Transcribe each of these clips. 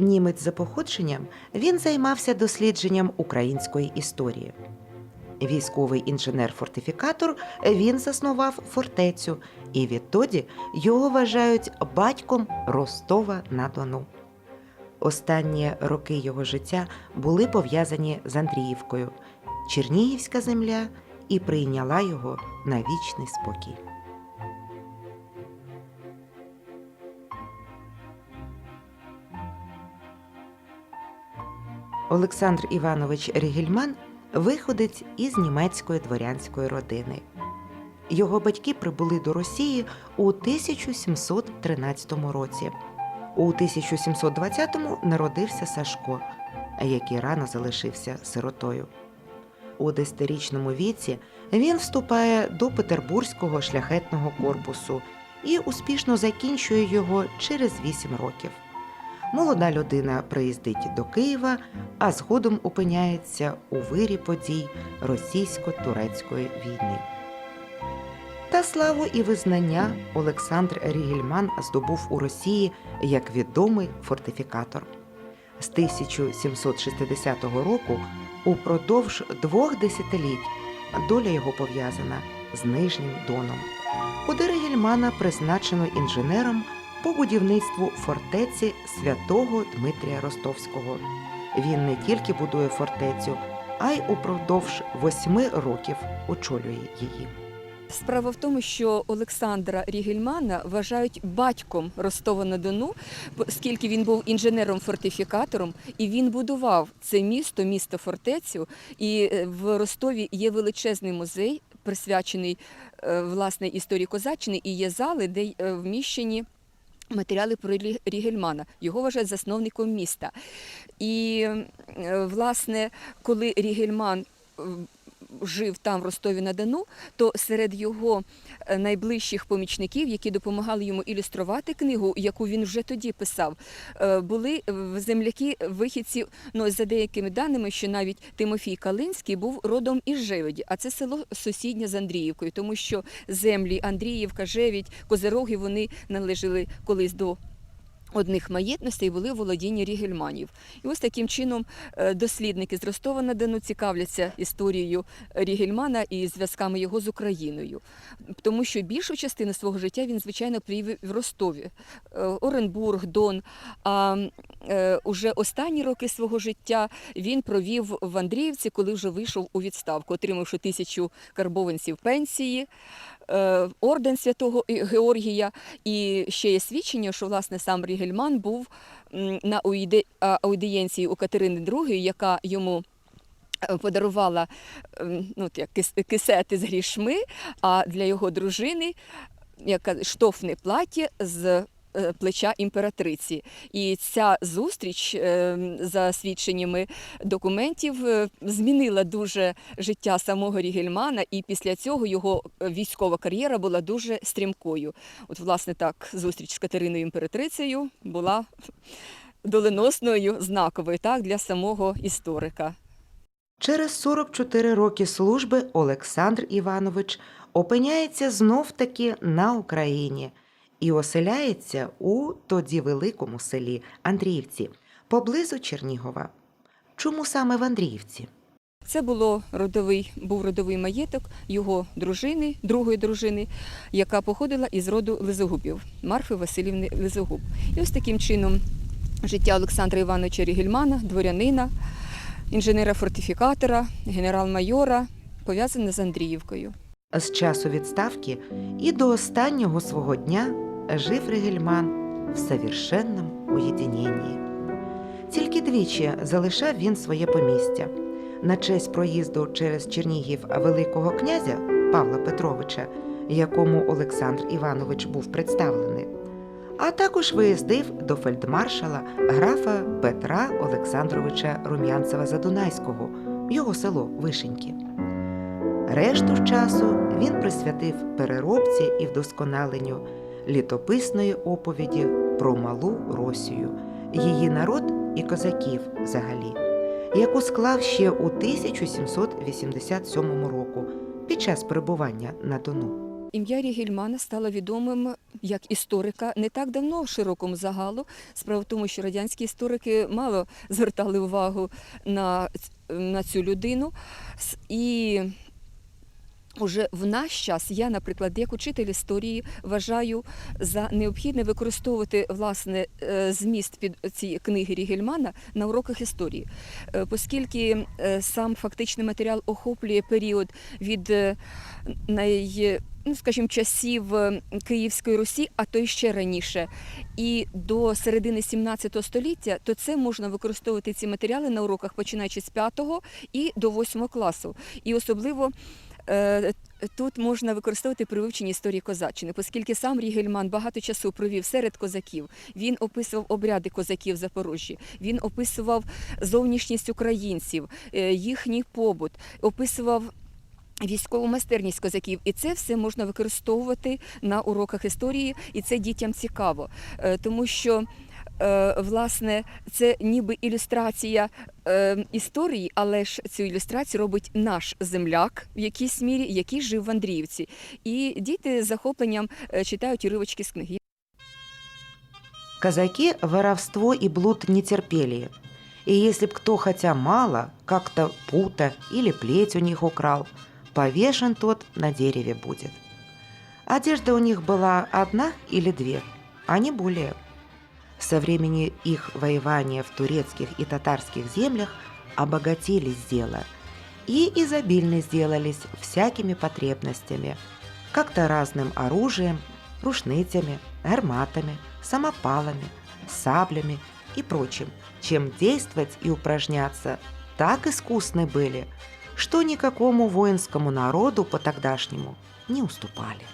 Німець за походженням він займався дослідженням української історії. Військовий інженер-фортифікатор він заснував фортецю, і відтоді його вважають батьком Ростова на Дону. Останні роки його життя були пов'язані з Андріївкою. Чернігівська земля і прийняла його на вічний спокій. Олександр Іванович Рігельман виходець із німецької дворянської родини. Його батьки прибули до Росії у 1713 році. У 1720-му народився Сашко, який рано залишився сиротою. У десятирічному віці він вступає до Петербурзького шляхетного корпусу і успішно закінчує його через 8 років. Молода людина приїздить до Києва, а згодом опиняється у вирі подій російсько-турецької війни. Та славу і визнання Олександр Рігельман здобув у Росії як відомий фортифікатор. З 1760 року упродовж двох десятиліть доля його пов'язана з Нижнім Доном, куди Рігельмана призначено інженером по будівництву фортеці святого Дмитрія Ростовського. Він не тільки будує фортецю, а й упродовж восьми років очолює її. Справа в тому, що Олександра Рігельмана вважають батьком Ростова-на-Дону, оскільки він був інженером-фортифікатором, і він будував це місто, місто фортецю. І е, в Ростові є величезний музей, присвячений е, власне історії козаччини, і є зали, де е, вміщені. Матеріали про Рі- Рігельмана його вважають засновником міста. І е, власне, коли Рігельман е, жив там в Ростові на Дону, то серед його е, найближчих помічників, які допомагали йому ілюструвати книгу, яку він вже тоді писав, е, були е, земляки вихідці. Ну за деякими даними, що навіть Тимофій Калинський був родом із Жеведі, а це село сусіднє з Андріївкою, тому що землі Андріївка, Жевідь, Козероги вони належали колись до. Одних маєтностей були у володінні Рігельманів. І ось таким чином е, дослідники з Ростова на Дону цікавляться історією Рігельмана і зв'язками його з Україною. Тому що більшу частину свого життя він, звичайно, провів в Ростові, Е, Оренбург, Дон. А е, уже останні роки свого життя він провів в Андріївці, коли вже вийшов у відставку, отримавши тисячу карбованців пенсії, орден святого Георгія. І ще є свідчення, що власне сам Рігельман був на аудієнції у Катерини II, яка йому е, подарувала ну, як кисети з грішми, а для його дружини яка штофне плаття з е, плеча імператриці. І ця зустріч, е, за свідченнями документів, е, змінила дуже життя самого Рігельмана, і після цього його е, військова кар'єра була дуже стрімкою. От, власне, так, зустріч з Катериною імператрицею була доленосною, знаковою так, для самого історика. Через 44 роки служби Олександр Іванович опиняється знов таки на Україні і оселяється у тоді великому селі Андріївці поблизу Чернігова. Чому саме в Андріївці? Це було родовий, був родовий маєток його дружини, другої дружини, яка походила із роду Лизогубів, Марфи Васильівни Лизогуб. І ось таким чином життя Олександра Івановича Рігельмана, дворянина, інженера-фортифікатора, генерал-майора пов'язане з Андріївкою. З часу відставки і до останнього свого дня жив Ригельман в совершенному уєдиненні. Тільки двічі залишав він своє помістя. На честь проїзду через Чернігів Великого князя Павла Петровича, якому Олександр Іванович був представлений, а також виїздив до фельдмаршала графа Петра Олександровича Рум'янцева Задунайського, його село Вишеньки. Решту часу він присвятив переробці і вдосконаленню літописної оповіді про малу Росію, її народ і козаків взагалі, яку склав ще у 1787 року під час перебування на Дону. Ім'я Рігельмана стало відомим як історика не так давно в широкому загалу. Справа в тому, що радянські історики мало звертали увагу на, на цю людину. І Уже в наш час я, наприклад, як учитель історії, вважаю за необхідне використовувати власне е, зміст під цієї книги Рігельмана на уроках історії, Е, оскільки е, сам фактичний матеріал охоплює період від най, ну, скажімо, часів Київської Русі, а то й ще раніше, і до середини 17 століття, то це можна використовувати ці матеріали на уроках, починаючи з 5 і до 8 класу. І особливо Тут можна використовувати при вивченні історії козаччини, оскільки сам Рігельман багато часу провів серед козаків. Він описував обряди козаків в Запорожжі, він описував зовнішність українців, е, їхній побут, описував. Військову майстерність козаків, і це все можна використовувати на уроках історії, і це дітям цікаво, Е, тому що е, власне це ніби ілюстрація е, історії, але ж цю ілюстрацію робить наш земляк в якійсь мірі, який жив в Андріївці. І діти з захопленням е, читають уривочки з книги. Казаки воровство и блуд не терпели. И если б кто хотя мало, как-то пута или плеть у них украл, повешен тот на дереве будет. Одежда у них была одна или две, а не более. Со времени их воевания в турецких и татарских землях обогатились дела и изобильны сделались всякими потребностями, как-то разным оружием, рушницами, гарматами, самопалами, саблями и прочим, чем действовать и упражняться так искусны были, что никакому воинскому народу по тогдашнему не уступали.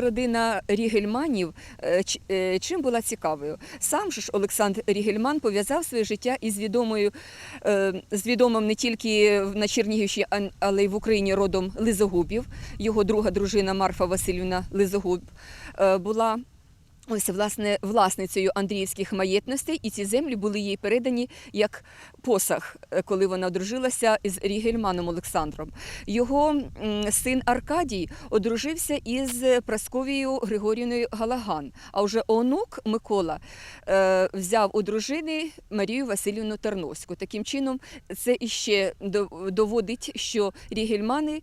Родина Рігельманів е, е, чим була цікавою? Сам ж Олександр Рігельман пов'язав своє життя із відомою, е, з відомим не тільки на Чернігівщині, але й в Україні родом Лизогубів. Його друга дружина Марфа Васильівна Лизогуб була. Ось власне власницею Андріївських маєтностей, і ці землі були їй передані як посаг, е, коли вона одружилася із Рігельманом Олександром. Його син Аркадій одружився із Прасковією Григорівною Галаган. А вже онук Микола е, взяв у дружини Марію Васильівну Тарновську. Таким чином, це іще до- доводить, що Рігельмани,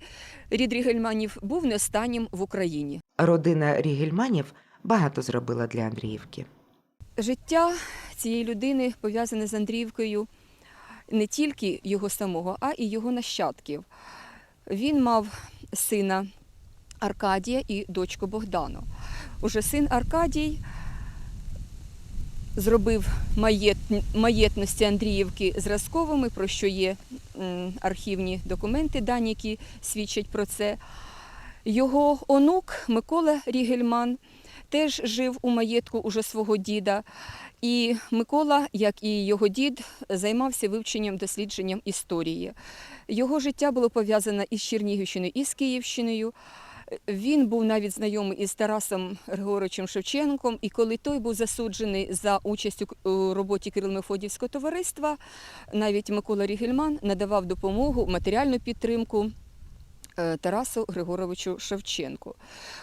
рід Рігельманів був не останнім в Україні. Родина Рігельманів багато зробила для Андріївки. Життя цієї людини пов'язане з Андріївкою не тільки його самого, а і його нащадків. Він мав сина Аркадія і дочку Богдану. Уже син Аркадій зробив маєт... маєтності Андріївки зразковими, про що є архівні документи, дані, які свідчать про це. Його онук Микола Рігельман теж жив у маєтку уже свого діда. І Микола, як і його дід, займався вивченням дослідженням історії. Його життя було пов'язане із Чернігівщиною і з Київщиною. Він був навіть знайомий із Тарасом Григоровичем Шевченком, і коли той був засуджений за участь у роботі Кирило-Мефодіївського товариства, навіть Микола Рігельман надавав допомогу, матеріальну підтримку Тарасу Григоровичу Шевченку.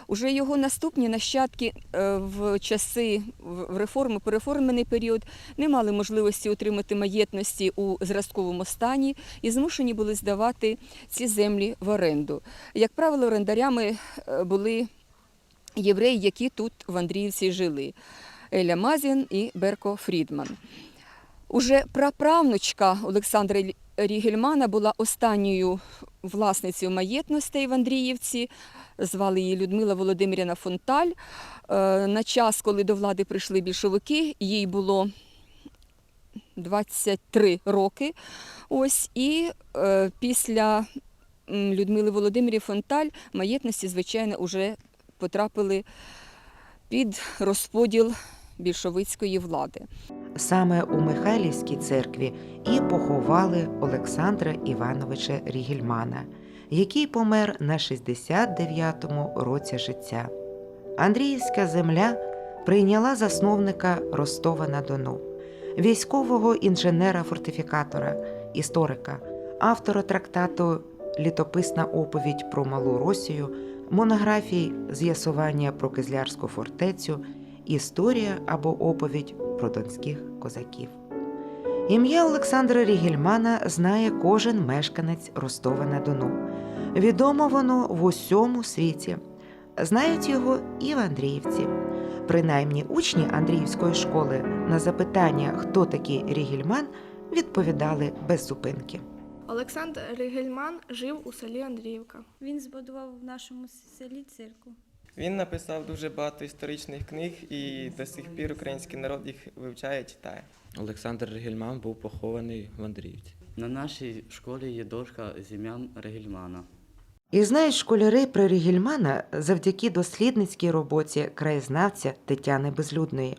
Уже його наступні нащадки е, в часи реформи, переформений період не мали можливості утримати маєтності у зразковому стані і змушені були здавати ці землі в оренду. Як правило, орендарями е, були євреї, які тут в Андріївці жили. Еля Мазін і Берко Фрідман. Уже праправнучка Олександра Рігельмана була останньою власницею маєтностей в Андріївці. Звали її Людмила Володимирівна Фонталь. Е, На час, коли до влади прийшли більшовики, їй було 23 роки. Ось і е, після Людмили Володимирівни Фонталь маєтності, звичайно, вже потрапили під розподіл більшовицької влади. Саме у Михайлівській церкві і поховали Олександра Івановича Рігельмана, який помер на 69-му році життя. Андріївська земля прийняла засновника Ростова на Дону. військового інженера-фортифікатора, історика, автора трактату Літописна оповідь про Малу Росію, монографій З'ясування про Кизлярську фортецю, Історія або оповідь про донських козаків. Ім'я Олександра Рігельмана знає кожен мешканець Ростова на Дону. Відомо воно в усьому світі. Знають його і в Андріївці. Принаймні учні Андріївської школи на запитання, хто такий Рігельман, відповідали без зупинки. Олександр Ригельман жив у селі Андріївка. Він збудував в нашому селі церкву. Він написав дуже багато історичних книг, і до сих пір український народ їх вивчає, читає. Олександр Регельман був похований в Андріївці. На нашій школі є дошка з ім'ям Регельмана. І знають школяри про Рігельмана завдяки дослідницькій роботі краєзнавця Тетяни Безлюдної,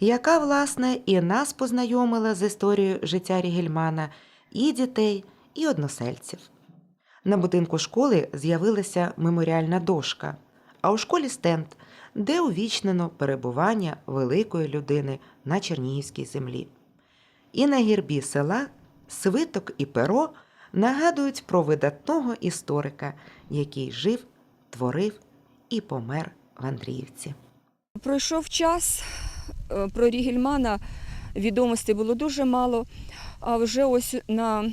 яка, власне, і нас познайомила з історією життя Рігельмана, і дітей, і односельців. На будинку школи з'явилася меморіальна дошка, а у школі стенд, де увічнено перебування великої людини на Чернігівській землі. І на гірбі села свиток і перо нагадують про видатного історика, який жив, творив і помер в Андріївці. Пройшов час, е, про Рігельмана відомостей було дуже мало, а вже ось на,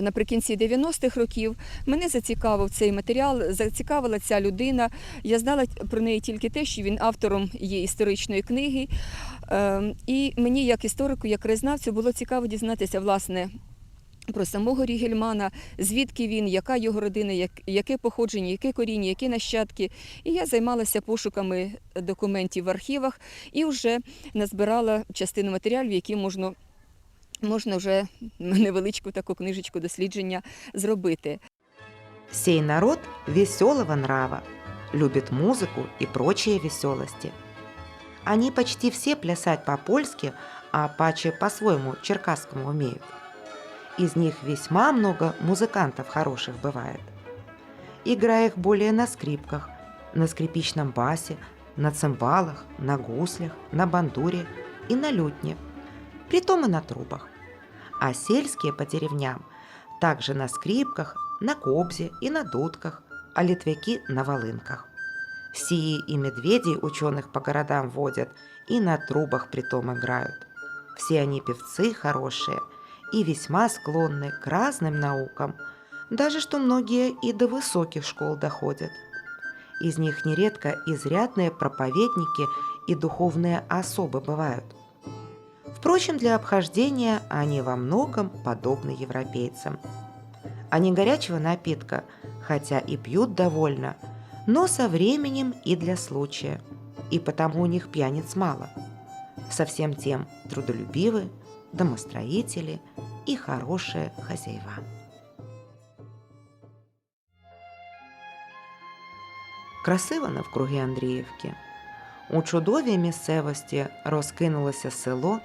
наприкінці 90-х років мене зацікавив цей матеріал, зацікавила ця людина. Я знала про неї тільки те, що він автором є історичної книги. Е, І мені, як історику, як краєзнавцю, було цікаво дізнатися, власне, про самого Рігельмана, звідки він, яка його родина, як, яке походження, яке коріння, які нащадки. І я займалася пошуками документів в архівах і вже назбирала частину матеріалів, які можна, можна вже невеличку таку книжечку дослідження зробити. Сей народ веселого нрава, любит музыку и прочие веселости. Они почти все плясать по-польски, а паче по-своему черкасскому умеют. Из них весьма много музыкантов хороших бывает. Играя их более на скрипках, на скрипичном басе, на цимбалах, на гуслях, на бандуре и на лютне, притом и на трубах. А сельские по деревням также на скрипках, на кобзе и на дудках, а литвяки на волынках. Сии и медведей ученых по городам водят, и на трубах притом играют. Все они певцы хорошие и весьма склонны к разным наукам, даже что многие и до высоких школ доходят. Из них нередко изрядные проповедники и духовные особы бывают. Впрочем, для обхождения они во многом подобны европейцам. Они горячего напитка, хотя и пьют довольно, но со временем и для случая, и потому у них пьяниц мало. Совсем тем трудолюбивы, домостроители и хорошие хозяева. Красиво навкруги Андріївки. У чудовій місцевості розкинулося село,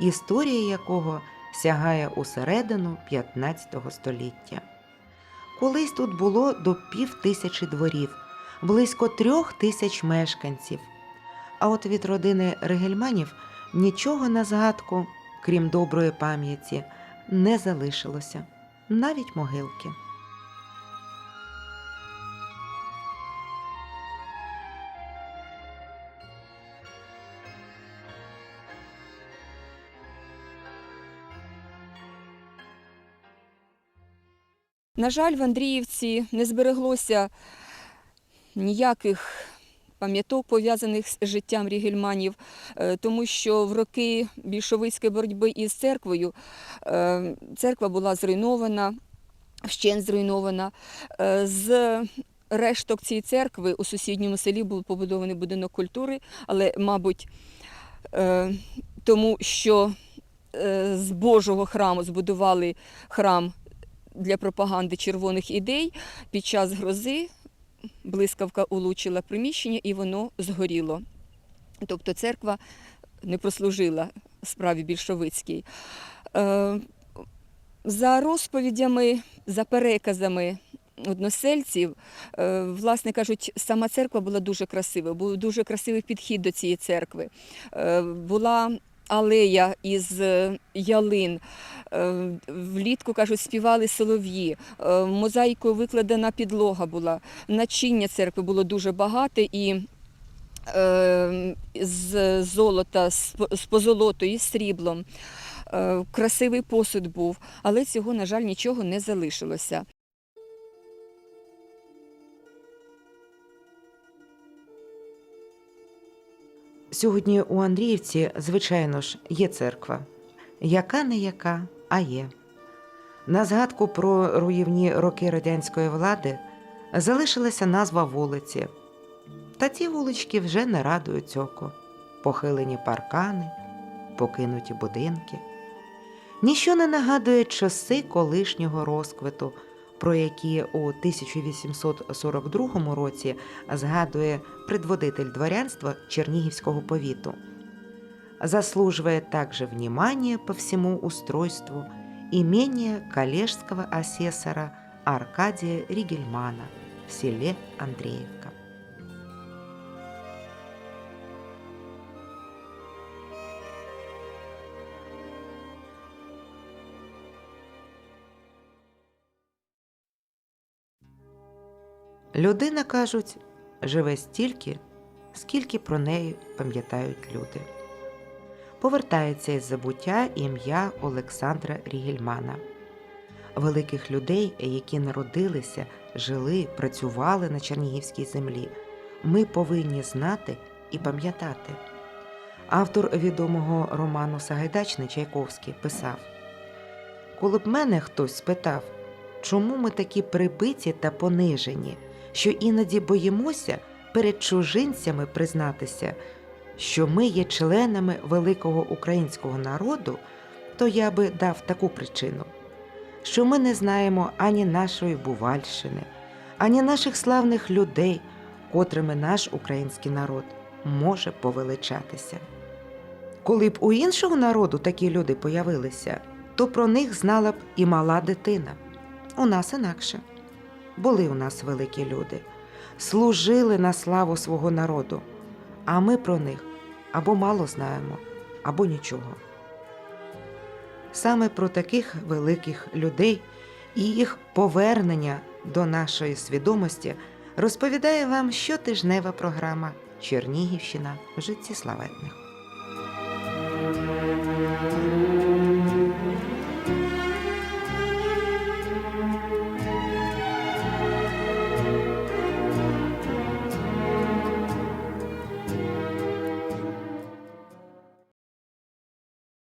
історія якого сягає у середину 15 століття. Колись тут було до пів тисячі дворів, близько трьох тисяч мешканців. А от від родини Регельманів нічого на згадку, крім доброї пам'яті, не залишилося, навіть могилки. На жаль, в Андріївці не збереглося ніяких пам'яток, пов'язаних з життям Рігельманів, е, тому що в роки більшовицької боротьби із церквою е, церква була зруйнована, вщент зруйнована. Е, З решток цієї церкви у сусідньому селі був побудований будинок культури, але, мабуть, тому що з Божого храму збудували храм для пропаганди червоних ідей під час грози блискавка улучила приміщення і воно згоріло. Тобто церква не прослужила справі більшовицькій. Е, За розповідями, за переказами односельців, е, власне кажуть, сама церква була дуже красива, був дуже красивий підхід до цієї церкви. Е, Була алея із е, ялин. Е, Влітку кажуть, співали солов'ї. Е, Мозаїкою викладена підлога була. Начиння церкви було дуже багате і з золота, з позолотою, з сріблом. Красивий посуд був, але цього, на жаль, нічого не залишилося. Сьогодні у Андріївці, звичайно ж, є церква. Яка не яка, а є. На згадку про руївні роки радянської влади залишилася назва вулиці. Та ці вулички вже не радують око. Похилені паркани, покинуті будинки. Ніщо не нагадує часи колишнього розквиту, про які у 1842 році згадує предводитель дворянства Чернігівского повіту. Заслуживает также внимания по всему устройству имение коллежского асессора Аркадия Ригельмана в селе Андреевка. Людина, кажуть, живе стільки, скільки про неї пам'ятають люди. Повертається із забуття ім'я Олександра Рігельмана, великих людей, які народилися, жили, працювали на Чернігівській землі. Ми повинні знати і пам'ятати. Автор відомого роману Сагайдачний Чайковський писав: Коли б мене хтось спитав, чому ми такі прибиті та понижені, що іноді боїмося перед чужинцями признатися, що ми є членами великого українського народу, то я би дав таку причину, що ми не знаємо ані нашої Бувальщини, ані наших славних людей, котрими наш український народ може повеличатися. Коли б у іншого народу такі люди появилися, то про них знала б і мала дитина. У нас інакше. Були у нас великі люди, служили на славу свого народу, а ми про них або мало знаємо, або нічого. Саме про таких великих людей і їх повернення до нашої свідомості розповідає вам щотижнева програма Чернігівщина в житті славетних.